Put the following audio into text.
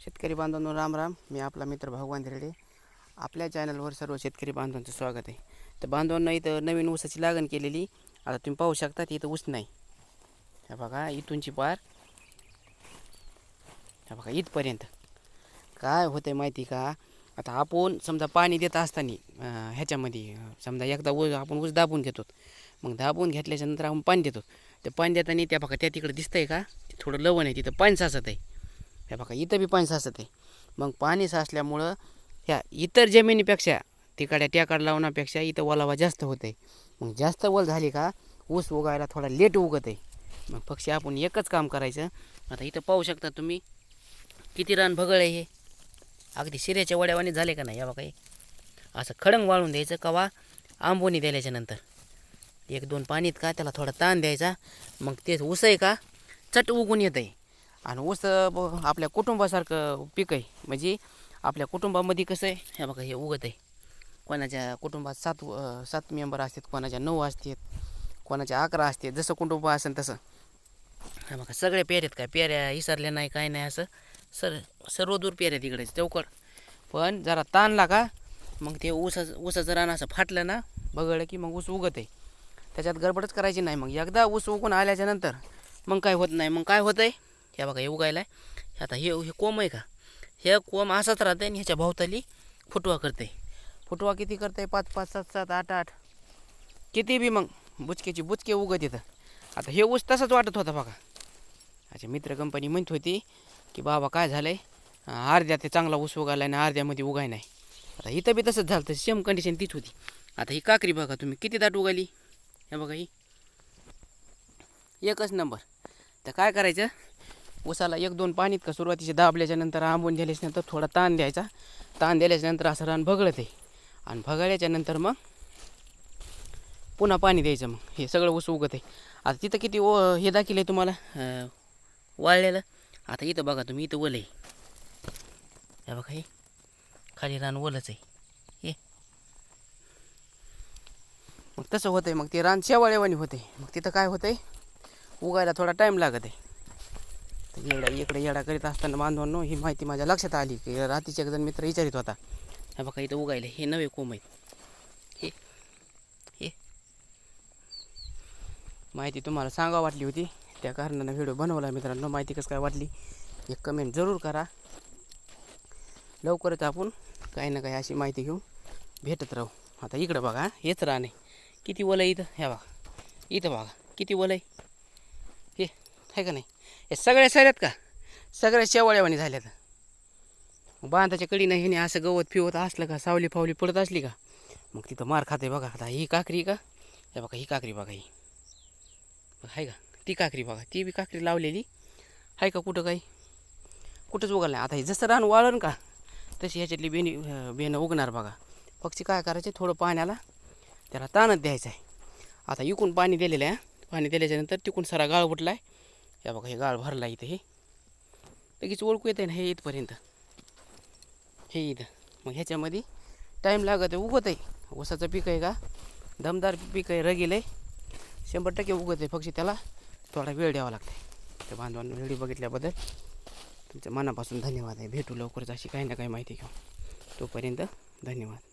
शेतकरी बांधवांनो राम राम. मी आपला मित्र भगवान धिरडे. आपल्या चॅनलवर सर्व शेतकरी बांधवांचं स्वागत आहे. तर बांधवांना इथं नवीन ऊसाची लागण केलेली. आता तुम्ही पाहू शकता इथं ऊस नाही. हे बघा इथूनची पार. हे बघा इथपर्यंत. काय होतं माहिती का? आता आपण समजा पाणी देत असताना ह्याच्यामध्ये समजा एकदा ऊस आपण ऊस दाबून घेतो. मग दाबून घेतल्याच्यानंतर आपण पाणी देतो. ते पाणी देताना त्या बघा त्या तिकडे दिसतंय का? थोडं लवण आहे तिथं पाणी साचत आहे. हे बघा इथं बी पाणी साचत आहे. मग पाणी साचल्यामुळं ह्या इतर जमिनीपेक्षा तिकडे ट्याकाड लावण्यापेक्षा इथं ओलावा जास्त होत आहे मग जास्त ओल झाली का ऊस उगायला थोडा लेट उगत आहे. मग पक्षी आपण एकच काम करायचं. आता इथं पाहू शकता तुम्ही किती रान भगळ आहे हे. अगदी शिऱ्याच्या वड्यावाने झाले का नाही या बघा असं खडंग वाळून द्यायचं कवा आंबोनी द्यायच्या नंतर. एक दोन पाणीत का त्याला थोडा ताण द्यायचा. मग ते ऊस आहे का चट उगून येत आहे आणि ऊस आपल्या कुटुंबासारखं पीक आहे. म्हणजे आपल्या कुटुंबामध्ये कसं आहे हे बघा हे उगत आहे. कोणाच्या कुटुंबात सात सात मेंबर असतात कोणाच्या नऊ असतात कोणाच्या अकरा असतात जसं कुटुंब असेल तसं. हा बघा सगळ्या पेऱ्यात काय पेऱ्या विसरल्या नाही काय नाही असं सर सर्व दूर पेऱ्या तिकडे चौकड पण जरा ताणला का मग ते ऊसाचं ऊसाचं रान असं फाटलं ना बघलं की मग ऊस उगत आहे. त्याच्यात गडबडच करायची नाही. मग एकदा ऊस उगून आल्याच्यानंतर मग काय होत नाही मग काय होतं आहे हे बघा हे उगायला आहे आता हे हे कोंब आहे का? हे कोंब असाच राहतं आणि ह्याच्या भोवताली फुटवा करते फुटवा किती करते पाच पाच सात सात आठ आठ. किती बी मग बुचकेची बुचके उगत येतं. आता हे ऊस तसंच वाटत होता बघा. अच्छा मित्र कंपनी म्हणत होती की बाबा काय झालं आहे अर्ध्या ते चांगला ऊस उगायला आणि अर्ध्यामध्ये उगाय नाही. आता इथं बी तसंच झालं तर सेम कंडिशन तीच होती. आता ही काकरी बघा तुम्ही किती दाट उगाली हे बघा ही. एकच नंबर तर काय करायचं? उसाला एक दोन पाणीत का सुरुवातीचे दाबल्याच्या नंतर आंबून झाल्याच्यानंतर थोडा ताण द्यायचा. ताण दिल्याच्यानंतर असं रान भगळत. आहे आणि भगळल्याच्या नंतर मग पुन्हा पाणी द्यायचं मग. हे सगळं ऊस उगत. आहे आता तिथं किती ओ हे दाखिलं आहे तुम्हाला? वाळलेलं? आता इथं बघा तुम्ही इथं ओलं आहे हे बघा हे खाली रान ओलंच आहे. हे. मग तसं होतं आहे मग ते रान शेवाळेवाणी होते. मग तिथं काय होतं आहे उगायला थोडा टाईम लागत. आहे येडा इकडे येडा करीत असताना बांधवांनो ही माहिती माझ्या लक्षात आली की रात्रीचे एकजण मित्र विचारित होता. हा बघा इथं उगायले हे नवे कोंब आहेत. हे हे. माहिती तुम्हाला सांगा वाटली होती. त्या कारणानं व्हिडिओ बनवला मित्रांनो. माहिती कसं काय वाटली? एक कमेंट जरूर करा. लवकरच आपण काही ना काही अशी माहिती घेऊन भेटत राहू. आता इकडं बघा हेच रान नाही किती वलं इथं? ह्या बघा. इथं बघा किती वलं आहे हे आहे का नाही? हे सगळ्या सऱ्यात का? सगळ्या शेवाळ्यावानी झाल्यात. बांधाच्या कडीनं हिने असं गवत फिवत असलं का? सावली फावली पडत असली का? मग तिथं मार खाते बघा. आता ही काकरी का? हे बघा ही काकरी बघा ही. आहे का? ती काकरी बघा. ती बी काकरी लावलेली. आहे का कुठं काही? कुठंच उगाल नाही. आता हे जसं रान वाळण का तशी ह्याच्यातली बेनी अं, बेनं उगणार बघा. पक्षी काय करायचे? थोडं पाण्याला त्याला ताणच द्यायचं आहे आता इकून पाणी दिलेलं आहे. पाणी दिल्याच्यानंतर तिकून सारा गाळ उठला आहे या बघा हे गाळ भरला इथं हे. लगेच ओळखू येते ना हे इथपर्यंत. हे इथं. मग ह्याच्यामध्ये टाईम लागत आहे उगत आहे. ऊसाचं पीक आहे का? दमदार पीक आहे रगील आहे. शंभर टक्के उगत आहे फक्त त्याला थोडा वेळ द्यावा लागते तर बांधवांना व्हिडिओ बघितल्याबद्दल तुमच्या मनापासून धन्यवाद आहे. भेटू लवकरच अशी काही ना काही माहिती घेऊ तोपर्यंत धन्यवाद.